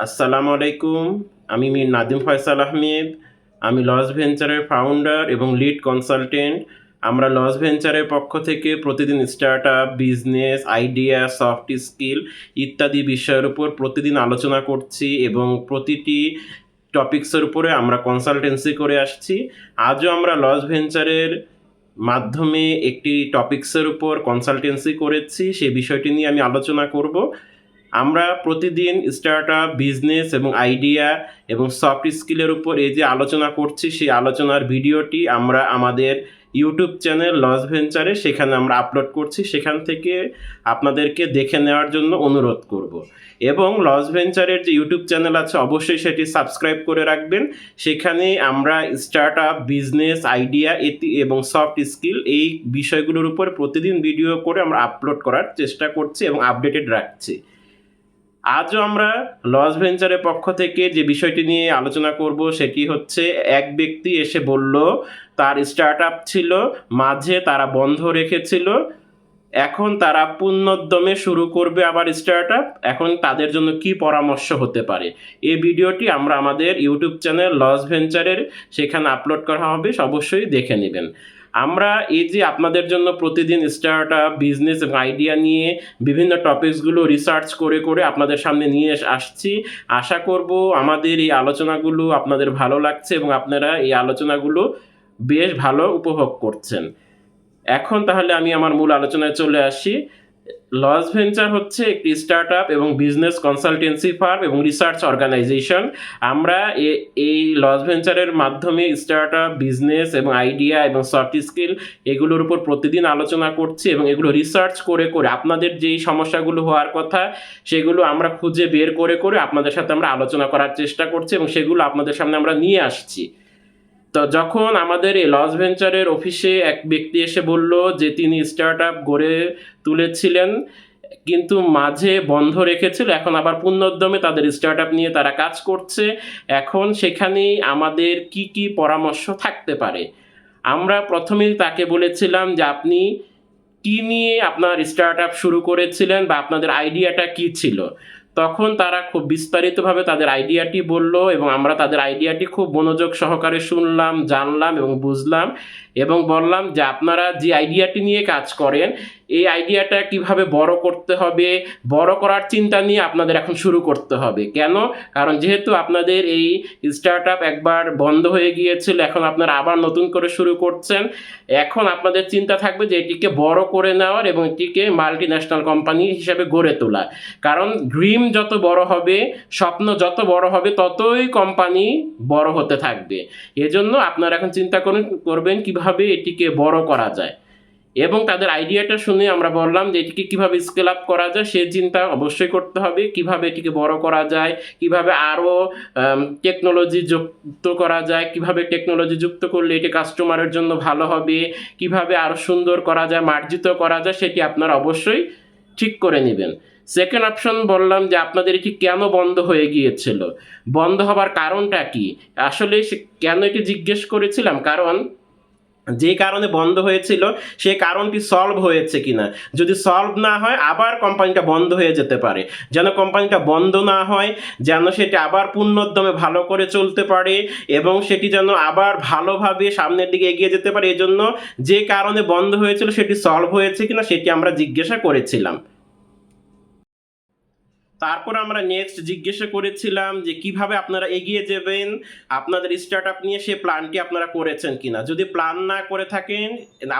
আসসালামু আলাইকুম, আমি মীর নাদিম ফয়সাল আহমেদ, আমি লস ভেঞ্চারের ফাউন্ডার এবং লিড কনসালটেন্ট আমরা লস ভেঞ্চারের পক্ষ থেকে প্রতিদিন startup business idea soft skill ইত্যাদি বিষয়ের উপর প্রতিদিন আলোচনা করছি এবং প্রতিটি টপিকসের উপরে আমরা কনসালটেন্সি করে আসছি। আজও আমরা লস ভেঞ্চারের মাধ্যমে একটি টপিকসের উপর কনসালটেন্সি করেছি সেই বিষয়টি নিয়ে আমি আলোচনা করব। আমরা প্রতিদিন স্টার্ট আপ বিজনেস এবং আইডিয়া এবং সফট স্কিলের উপর এই যে আলোচনা করছি, সেই আলোচনার ভিডিওটি আমরা আমাদের ইউটিউব চ্যানেল লস ভেঞ্চারে সেখানে আমরা আপলোড করছি। সেখান থেকে আপনাদেরকে দেখে নেওয়ার জন্য অনুরোধ করব। এবং লস ভেঞ্চারের যে ইউটিউব চ্যানেল আছে, অবশ্যই সেটি সাবস্ক্রাইব করে রাখবেন। সেখানে আমরা স্টার্ট আপ বিজনেস আইডিয়া এটি এবং সফট স্কিল এই বিষয়গুলোর উপর প্রতিদিন ভিডিও করে আমরা আপলোড করার চেষ্টা করছি এবং আপডেটেড রাখছি। আজও আমরা লস ভেঞ্চারের পক্ষ থেকে যে বিষয়টি নিয়ে আলোচনা করব সেটি হচ্ছে, এক ব্যক্তি এসে বলল, তার স্টার্ট আপ ছিল, মাঝে তারা বন্ধ রেখেছিল, এখন তারা পুনর্দমে শুরু করবে আবার স্টার্ট আপ এখন তাদের জন্য কি পরামর্শ হতে পারে? এই ভিডিওটি আমরা আমাদের ইউটিউব চ্যানেল লস ভেঞ্চারের, সেখানে আপলোড করা হবে অবশ্যই দেখে নেবেন। আমরা এই যে আপনাদের জন্য প্রতিদিন স্টার্ট আপ বিজনেস এবং আইডিয়া নিয়ে বিভিন্ন টপিকসগুলো রিসার্চ করে করে আপনাদের সামনে নিয়ে আসছি। আশা করব আমাদের এই আলোচনাগুলো আপনাদের ভালো লাগছে এবং আপনারা এই আলোচনাগুলো বেশ ভালো উপভোগ করছেন। এখন তাহলে আমি আমার মূল আলোচনায় চলে আসি। লস ভেঞ্চার হচ্ছে একটি স্টার্ট আপ এবং বিজনেস কনসালটেন্সি ফার্ম এবং রিসার্চ অর্গানাইজেশন। আমরা এই লস ভেঞ্চারের মাধ্যমে স্টার্ট আপ বিজনেস এবং আইডিয়া এবং সফট স্কিল এগুলোর উপর প্রতিদিন আলোচনা করছি এবং এগুলো রিসার্চ করে করে আপনাদের যেই সমস্যাগুলো হওয়ার কথা সেগুলো আমরা খুঁজে বের করে করে আপনাদের সাথে আমরা আলোচনা করার চেষ্টা করছি এবং সেগুলো আপনাদের সামনে আমরা নিয়ে আসছি। তো যখন আমাদের এই লস ভেঞ্চারের অফিসে এক ব্যক্তি এসে বলল যে তিনি স্টার্ট আপ গড়ে তুলেছিলেন, কিন্তু মাঝে বন্ধ রেখেছিল, এখন আবার পুনর্দমে তাদের স্টার্ট আপ নিয়ে তারা কাজ করছে, এখন সেখানেই আমাদের কি কি পরামর্শ থাকতে পারে? আমরা প্রথমেই তাকে বলেছিলাম যে আপনি কি নিয়ে আপনার স্টার্ট আপ শুরু করেছিলেন বা আপনাদের আইডিয়াটা কি ছিল? তখন তারা খুব বিস্তারিতভাবে তাদের আইডিয়াটি বলল এবং আমরা তাদের আইডিয়াটি খুব মনোযোগ সহকারে শুনলাম, জানলাম এবং বুঝলাম এবং বললাম যে আপনারা যে আইডিয়াটি নিয়ে কাজ করেন এই আইডিয়াটা কীভাবে বড় করতে হবে? বড় করার চিন্তা নিয়ে আপনাদের এখন শুরু করতে হবে। কেন? কারণ যেহেতু আপনাদের এই স্টার্ট আপ একবার বন্ধ হয়ে গিয়েছিল, এখন আপনারা আবার নতুন করে শুরু করছেন। এখন আপনাদের চিন্তা থাকবে যে এটিকে বড় করে নেওয়ার এবং এটিকে মাল্টি ন্যাশনাল কোম্পানি হিসাবে গড়ে তোলা কারণ ড্রিম যত বড় হবে, স্বপ্ন যত বড় হবে, ততই কোম্পানি বড় হতে থাকবে। এজন্য আপনারা এখন চিন্তা করুন, করবেন কীভাবে এটিকে বড় করা যায়। এবং তাদের আইডিয়াটা শুনে আমরা বললাম যে এটিকে কীভাবে স্কেল আপ করা যায়, সে চিন্তা অবশ্যই করতে হবে, কীভাবে এটিকে বড় করা যায়, কীভাবে আরও টেকনোলজি যুক্ত করা যায়, কীভাবে টেকনোলজি যুক্ত করলে এটি কাস্টমারের জন্য ভালো হবে, কীভাবে আরও সুন্দর করা যায়, মার্জিত করা যায়, সেটি আপনারা অবশ্যই ঠিক করে নেবেন। সেকেন্ড অপশন বললাম যে আপনাদের এটি কেন বন্ধ হয়ে গিয়েছিল? বন্ধ হবার কারণটা কি? আসলে কেন এটি জিজ্ঞেস করেছিলাম? কারণ যে কারণে বন্ধ হয়েছিল, সে কারণটি সলভ হয়েছে কিনা। যদি সলভ না হয়, আবার কোম্পানিটা বন্ধ হয়ে যেতে পারে। যেন কোম্পানিটা বন্ধ না হয়, যেন সেটি আবার পূর্ণোদ্যমে ভালো করে চলতে পারে এবং সেটি যেন আবার ভালোভাবে সামনের দিকে এগিয়ে যেতে পারে। এজন্য যে কারণে বন্ধ হয়েছিল, সেটি সলভ হয়েছে কিনা, সেটি আমরা জিজ্ঞাসা করেছিলাম। তারপর আমরা নেক্সট জিজ্ঞাসা করেছিলাম যে কীভাবে আপনারা এগিয়ে যাবেন, আপনাদের স্টার্ট আপ নিয়ে সে প্ল্যানটি আপনারা করেছেন কিনা? যদি প্ল্যান না করে থাকেন,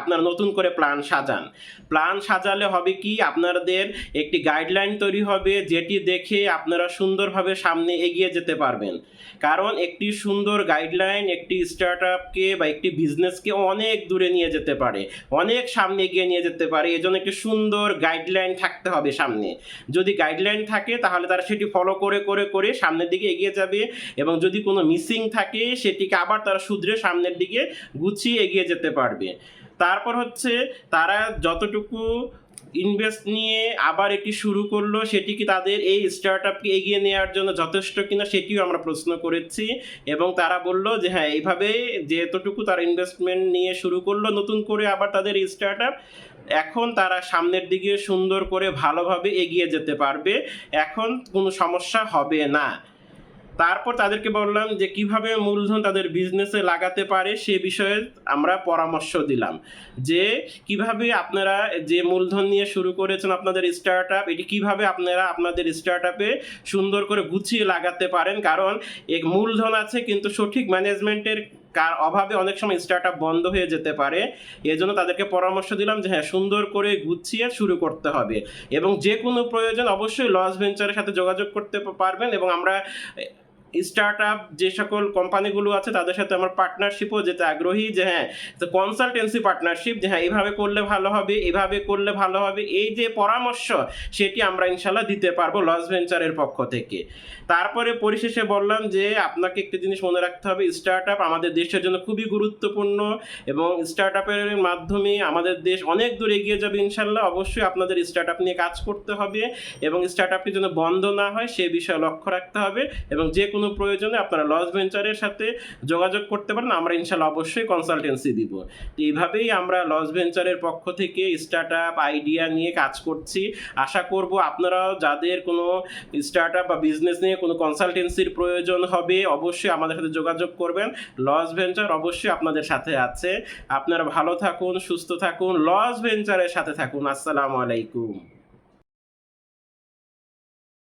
আপনারা নতুন করে প্ল্যান সাজান। প্ল্যান সাজালে হবে কি? আপনাদের একটি গাইডলাইন তৈরি হবে, যেটি দেখে আপনারা সুন্দরভাবে সামনে এগিয়ে যেতে পারবেন। কারণ একটি সুন্দর গাইডলাইন একটি স্টার্ট আপকে বা একটি বিজনেসকে অনেক দূরে নিয়ে যেতে পারে, অনেক সামনে এগিয়ে নিয়ে যেতে পারে। এজন্য একটি সুন্দর গাইডলাইন থাকতে হবে সামনে। যদি গাইডলাইন থাকে তাহলে তারা সেটি ফলো করে করে করে সামনের দিকে এগিয়ে যাবে এবং যদি কোনো মিসিং থাকে, সেটিকে আবার তারা শুধরে সামনের দিকে গুছিয়ে এগিয়ে যেতে পারবে। তারপর হচ্ছে তারা যতটুকু ইনভেস্ট নিয়ে আবার এটি শুরু করল, সেটি কি তাদের এই স্টার্ট আপকে এগিয়ে নেওয়ার জন্য যথেষ্ট কিনা সেটিও আমরা প্রশ্ন করেছি এবং তারা বলল যে হ্যাঁ এইভাবে যে এতটুকু তারা ইনভেস্টমেন্ট নিয়ে শুরু করল, নতুন করে আবার তাদের স্টার্ট আপ এখন তারা সামনের দিকে সুন্দর করে ভালোভাবে এগিয়ে যেতে পারবে। এখন কোনো সমস্যা হবে না। তারপর তাদেরকে বললাম যে কীভাবে মূলধন তাদের বিজনেসে লাগাতে পারে সে বিষয়ে আমরা পরামর্শ দিলাম। যে কীভাবে আপনারা যে মূলধন নিয়ে শুরু করেছেন আপনাদের স্টার্ট আপ এটি কীভাবে আপনারা আপনাদের স্টার্ট আপে সুন্দর করে গুছিয়ে লাগাতে পারেন। কারণ এক মূলধন আছে কিন্তু সঠিক ম্যানেজমেন্টের কার অভাবে অনেক সময় স্টার্ট আপ বন্ধ হয়ে যেতে পারে। এজন্য তাদেরকে পরামর্শ দিলাম যে হ্যাঁ সুন্দর করে গুছিয়ে শুরু করতে হবে। এবং যে কোনো প্রয়োজন অবশ্যই লস ভেঞ্চারের সাথে যোগাযোগ করতে পারবেন এবং আমরা স্টার্ট আপ যে সকল কোম্পানিগুলো আছে, তাদের সাথে আমার পার্টনারশিপও যেতে আগ্রহী যে হ্যাঁ তো কনসালটেন্সি পার্টনারশিপ যে হ্যাঁ এইভাবে করলে ভালো হবে, এভাবে করলে ভালো হবে, এই যে পরামর্শ সেটি আমরা ইনশাল্লাহ দিতে পারব লস ভেঞ্চারের পক্ষ থেকে। তারপরে পরিশেষে বললাম যে আপনাকে একটি জিনিস মনে রাখতে হবে স্টার্ট আপ আমাদের দেশের জন্য খুবই গুরুত্বপূর্ণ এবং স্টার্ট আপের মাধ্যমে আমাদের দেশ অনেক দূর এগিয়ে যাবে ইনশাল্লাহ, অবশ্যই আপনাদের স্টার্ট আপ নিয়ে কাজ করতে হবে এবং স্টার্ট আপটি যেন বন্ধ না হয়, সে বিষয়ে লক্ষ্য রাখতে হবে এবং যে কোনো প্রয়োজনে আপনারা লস ভেঞ্চারের সাথে যোগাযোগ করতে পারেন, আমরা ইনশাল্লাহ অবশ্যই কনসালটেন্সি দিব। তো এইভাবেই আমরা লস ভেঞ্চারের পক্ষ থেকে স্টার্ট আপ আইডিয়া নিয়ে কাজ করছি। আশা করব আপনারাও যাদের কোনো স্টার্ট আপ বা বিজনেস নিয়ে কোনো কনসালটেন্সির প্রয়োজন হবে, অবশ্যই আমাদের সাথে যোগাযোগ করবেন। লস ভেঞ্চার অবশ্যই আপনাদের সাথে আছে। আপনারা ভালো থাকুন, সুস্থ থাকুন লস ভেঞ্চারের সাথে থাকুন। আসসালামু আলাইকুম।